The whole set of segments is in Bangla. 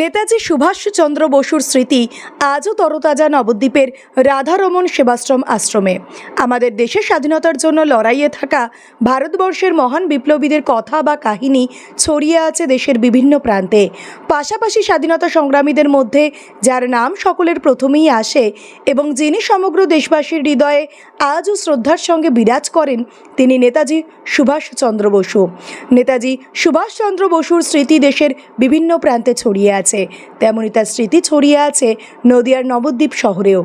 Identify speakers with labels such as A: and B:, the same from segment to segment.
A: নেতাজি সুভাষচন্দ্র বসুর স্মৃতি আজও তরতাজা নবদ্বীপের রাধারমন সেবাশ্রম আশ্রমে। আমাদের দেশের স্বাধীনতার জন্য লড়াইয়ে থাকা ভারতবর্ষের মহান বিপ্লবীদের কথা বা কাহিনী ছড়িয়ে আছে দেশের বিভিন্ন প্রান্তে। পাশাপাশি স্বাধীনতা সংগ্রামীদের মধ্যে যার নাম সকলের প্রথমেই আসে এবং যিনি সমগ্র দেশবাসীর হৃদয়ে আজও শ্রদ্ধার সঙ্গে বিরাজ করেন, তিনি নেতাজি সুভাষচন্দ্র বসু। নেতাজি সুভাষচন্দ্র বসুর স্মৃতি দেশের বিভিন্ন প্রান্তে ছড়িয়ে আছে। তেমনই তার স্মৃতি ছড়িয়ে আছে নদিয়ার নবদ্বীপ শহরেও।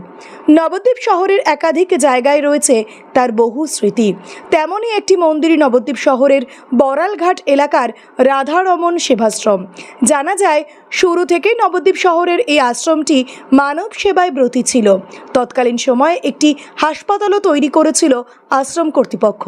A: নবদ্বীপ শহরের একাধিক জায়গায় রয়েছে তার বহু স্মৃতি। তেমনই একটি মন্দির নবদ্বীপ শহরের বড়ালঘাট এলাকার রাধারমন সেবাশ্রম। জানা যায়, শুরু থেকেই নবদ্বীপ শহরের এই আশ্রমটি মানব সেবায় ব্রতী ছিল। তৎকালীন সময়ে একটি হাসপাতালও তৈরি করেছিল আশ্রম কর্তৃপক্ষ।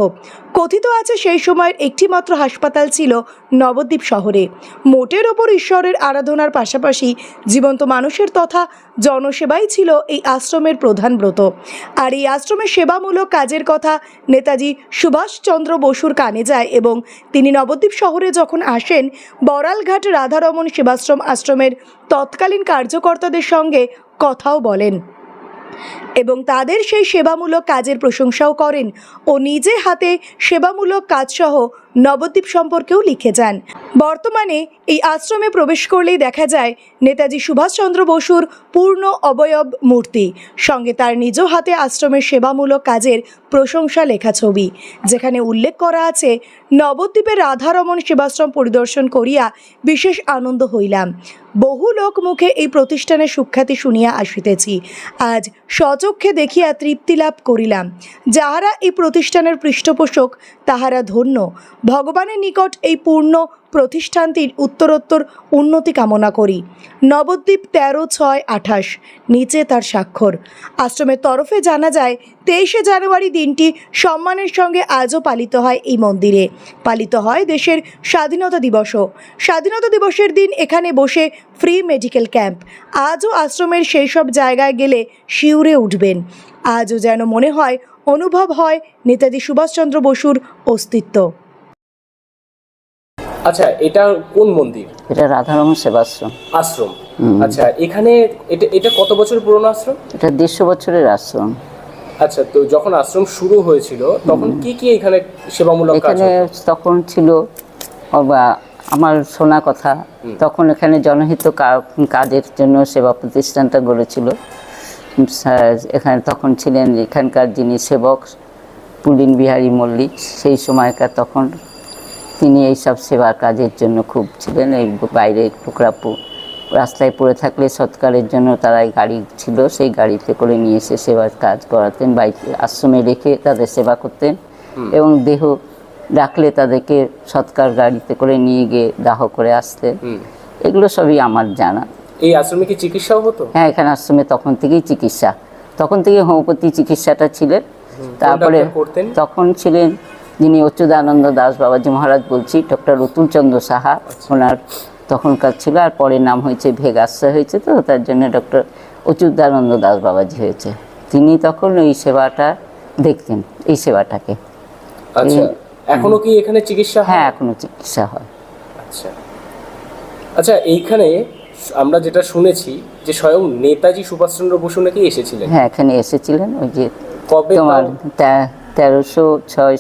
A: কথিত আছে, সেই সময়ের একটিমাত্র হাসপাতাল ছিল নবদ্বীপ শহরে। মোটের ওপর ঈশ্বরের আরাধনার পাশাপাশি জীবন্ত মানুষের তথা জনসেবাই ছিল এই আশ্রমের প্রধান ব্রত। আর এই আশ্রমের সেবামূলক কাজের কথা নেতাজি সুভাষচন্দ্র বসুর কানে যায় এবং তিনি নবদ্বীপ শহরে যখন আসেন, বড়ালঘাট রাধারমণ সেবাশ্রম আশ্রমের তৎকালীন কার্যকর্তাদের সঙ্গে কথাও বলেন। এবং তাদের সেই সেবামূলক কাজের প্রশংসাও করেন ও নিজে হাতে সেবামূলক কাজসহ নবদ্বীপ সম্পর্কেও লিখে যান। বর্তমানে এই আশ্রমে প্রবেশ করলেই দেখা যায় নেতাজি সুভাষচন্দ্র বসুর পূর্ণ অবয়ব মূর্তি, সঙ্গে তার নিজ হাতে আশ্রমের সেবামূলক কাজের প্রশংসা লেখা ছবি, যেখানে উল্লেখ করা আছে, নবদ্বীপের রাধারমন সেবাশ্রম পরিদর্শন করিয়া বিশেষ আনন্দ হইলাম। বহু লোক মুখে এই প্রতিষ্ঠানের সুখ্যাতি শুনিয়া আসিতেছি। আজ স্বচক্ষে দেখিয়া তৃপ্তি লাভ করিলাম। যাহারা এই প্রতিষ্ঠানের পৃষ্ঠপোষক, তাহারা ধন্য। ভগবানের নিকট এই পূর্ণ প্রতিষ্ঠানটির উত্তরোত্তর উন্নতি কামনা করি। নবদ্বীপ তেরো ছয় আঠাশ, নিচে তার স্বাক্ষর। আশ্রমের তরফে জানা যায়, তেইশে জানুয়ারি দিনটি সম্মানের সঙ্গে আজও পালিত হয় এই মন্দিরে। পালিত হয় দেশের স্বাধীনতা দিবসও। স্বাধীনতা দিবসের দিন এখানে বসে ফ্রি মেডিকেল ক্যাম্প আজও আশ্রমের সেই সব জায়গায় গেলে শিউরে উঠবেন আজও যেন মনে হয় অনুভব হয় নেতাজি সুভাষচন্দ্র বসুর অস্তিত্ব।
B: আচ্ছা এটা কোন মন্দির?
C: এটা রাধারমন সেবাশ্রম।
B: আশ্রম। আচ্ছা এখানে এটা এটা কত বছর পুরনো আশ্রম?
C: এটা দেড়শো বছরের আশ্রম।
B: আচ্ছা তো যখন আশ্রম শুরু হয়েছিল তখন কি কি এখানে সেবামূলক কাজ
C: এখানে তখন ছিল আমার শোনা কথা তখন এখানে জনহিত কা- কাজের জন্য সেবা প্রতিষ্ঠানটা গড়েছিল। এখানে তখন ছিলেন এখানকার যিনি সেবক পুলিন বিহারী মল্লিক সেই সময়কার তখন তিনি এইসব সেবার কাজের জন্য খুব ছিলেন। এই বাইরে টুকরা পু- রাস্তায় পড়ে থাকলে সৎকারের জন্য তারা এই গাড়ি ছিল সেই গাড়িতে করে নিয়ে এসে সেবার কাজ করাতেন বাড়িতে আশ্রমে রেখে তাদের সেবা করতেন এবং দেহ ডাকলে তাদেরকে সৎকার গাড়িতে করে নিয়ে গিয়ে দাহ করে আসতেন। এগুলো সবই আমার জানা।
B: এই আশ্রমে কি চিকিৎসাও হতো?
C: হ্যাঁ এখানে আশ্রমে তখন থেকেই চিকিৎসা। তখন থেকে হোমিওপ্যাথি চিকিৎসাটা ছিলেন। তারপরে তখন ছিলেন যিনি অচ্যুতানন্দ দাস বাবাজি মহারাজ বলছি ডক্টর অতুল চন্দ্র সাহা ওনার তখনকার ছিল আর পরে নাম হয়েছে ভেগাশ্রয় হয়েছে তো তার জন্য ডক্টর অচ্যুতানন্দ দাস বাবাজি হয়েছে। তিনি তখন এই সেবাটা দেখতেন এই সেবাটাকে।
B: আচ্ছা এখনও কি এখানে চিকিৎসা হ্যাঁ
C: এখনও চিকিৎসা হয়।
B: আচ্ছা। আচ্ছা এইখানে আমরা যেটা শুনেছি যে স্বয়ং নেতাজি সুভাষচন্দ্র বসু নাকি এসেছিলেন।
C: হ্যাঁ এখানে এসেছিলেন ওই যে
B: কবে
C: তোমার তেরোশো ছয়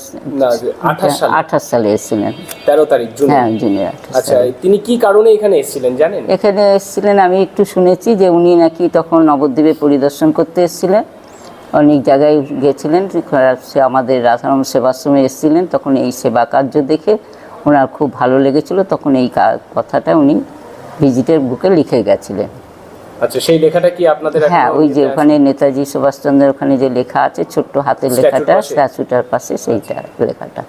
B: আঠাশ সালে।
C: এসেছিলেন।
B: তেরো তারিখ জুন।
C: হ্যাঁ জুনে
B: আচ্ছা তিনি কি কারণে এখানে এসেছিলেন জানেন?
C: এখানে এসেছিলেন আমি একটু শুনেছি যে উনি নাকি তখন নবদ্বীপে পরিদর্শন করতে এসেছিলেন। অনেক জায়গায় গেছিলেন সে আমাদের রাধারাম সেবাশ্রমে এসেছিলেন। তখন এই সেবা কার্য দেখে ওনার খুব ভালো লেগেছিল। তখন এই কথাটা উনি ভিজিটের বুকে লিখে গেছিলেন।
B: আচ্ছা সেই লেখাটা কি আপনাদের
C: হ্যাঁ ওই যে ওখানে নেতাজি সুভাষচন্দ্রের ওখানে যে লেখা আছে ছোট্ট হাতের লেখাটা স্ট্যাচুটার পাশে সেইটা লেখাটা।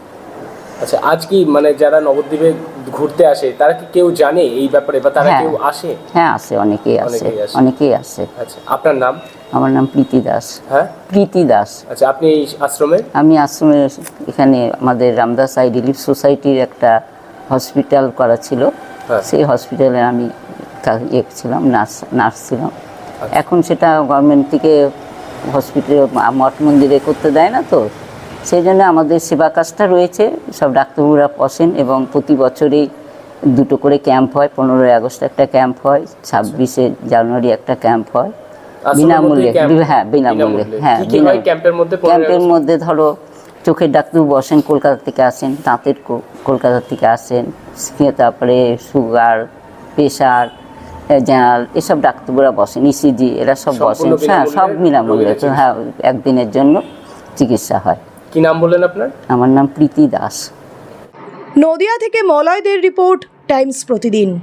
B: আচ্ছা আজ কি মানে যারা নবদ্বীপে ঘুরতে আসে তারা কি কেউ জানে এই ব্যাপারে বা তারা
C: হ্যাঁ।
B: কেউ আসে?
C: হ্যাঁ আসে অনেকেই আসে।
B: অনেকেই আসে। আচ্ছা আপনার নাম?
C: আমার নাম প্রীতি দাস।
B: হ্যাঁ?
C: প্রীতি দাস।
B: আচ্ছা আপনি এই আশ্রমের
C: আমি আশ্রমের এখানে আমাদের রামদাস আই রিলিফ সোসাইটির একটা হসপিটাল করা ছিল। সেই হসপিটালে আমি ইয়ে ছিলাম নার্স নার্স ছিলাম এখন সেটা গভর্নমেন্ট থেকে হসপিটালে মঠ মন্দিরে করতে দেয় না তো সেই জন্য আমাদের সেবা কাজটা রয়েছে সব ডাক্তারবাবুরা বসেন এবং প্রতি বছরেই দুটো করে ক্যাম্প হয় পনেরোই আগস্ট একটা ক্যাম্প হয় ছাব্বিশে জানুয়ারি একটা ক্যাম্প হয় বিনামূল্যে হ্যাঁ বিনামূল্যে
B: বিনামূল্যে।
C: হ্যাঁ
B: কি হয়
C: বিনামূল্যে।
B: ক্যাম্পের? মধ্যে
C: ধরো চোখের ডাক্তার বসেন কলকাতা থেকে আসেন দাঁতের কো- কলকাতা থেকে আসেন তারপরে সুগার প্রেশার জেনারেল এসব ডাক্তাররা বসেন ইসিজি এরা সব বসেন। হ্যাঁ সব
B: বিনামূল্যে।
C: হ্যাঁ একদিনের জন্য চিকিৎসা হয়।
B: কি নাম বললেন আপনার?
C: আমার নাম প্রীতি দাস।
A: নদিয়া থেকে মলয়দের রিপোর্ট টাইমস প্রতিদিন।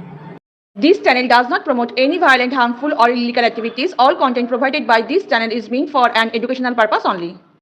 D: This channel does not promote any violent, harmful, or illegal activities. All content provided by this channel is meant for an educational purpose only.